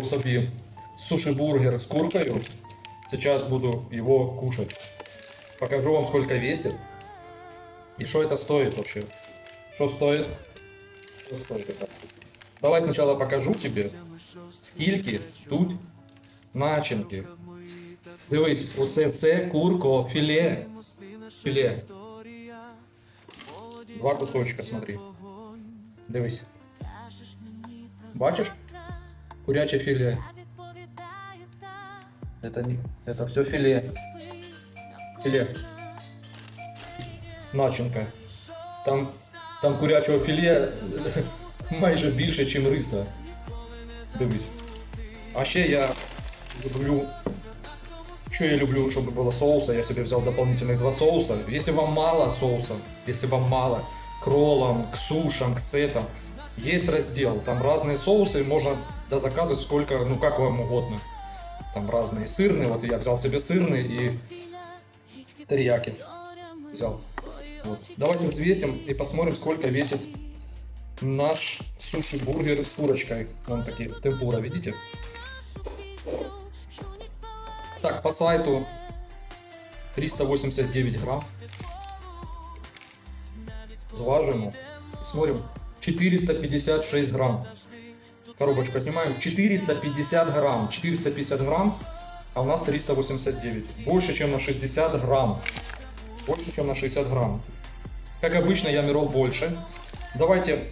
замовив собі суши-бургер с куркою. Сейчас буду его кушать. Покажу вам, сколько весит. И что это стоит вообще. Что стоит? Что стоит это? Давай сначала покажу тебе, скільки тут начинки. Дивись, оце все курко, філе. Філе. Два кусочка, смотри. Дивись. Бачиш? Куряче філе. Это не, это все филе. Филе. Начинка. Там, там курячого філе майже більше, ніж риса. Дивись. А ще я люблю. Що я люблю, щоб було соуса, я себе взял дополнительных два соуса. Если вам мало соуса, если вам мало к роллам, к сушам, к сетам, есть раздел, там разные соусы, можно дозаказывать сколько, ну как вам угодно. Там разные сырные, вот я взял себе сырный и терияки взял. Вот. Давайте взвесим и посмотрим, сколько весит наш суши-бургер с курочкой. Вон такие, темпура, видите? Так, по сайту 389 грамм. Зваживаем и смотрим. 456 грамм. Коробочку отнимаем. 450 грамм. 450 грамм, а у нас 389. Больше, чем на 60 грамм. Больше, чем на 60 грамм. Как обычно, я мирол больше. Давайте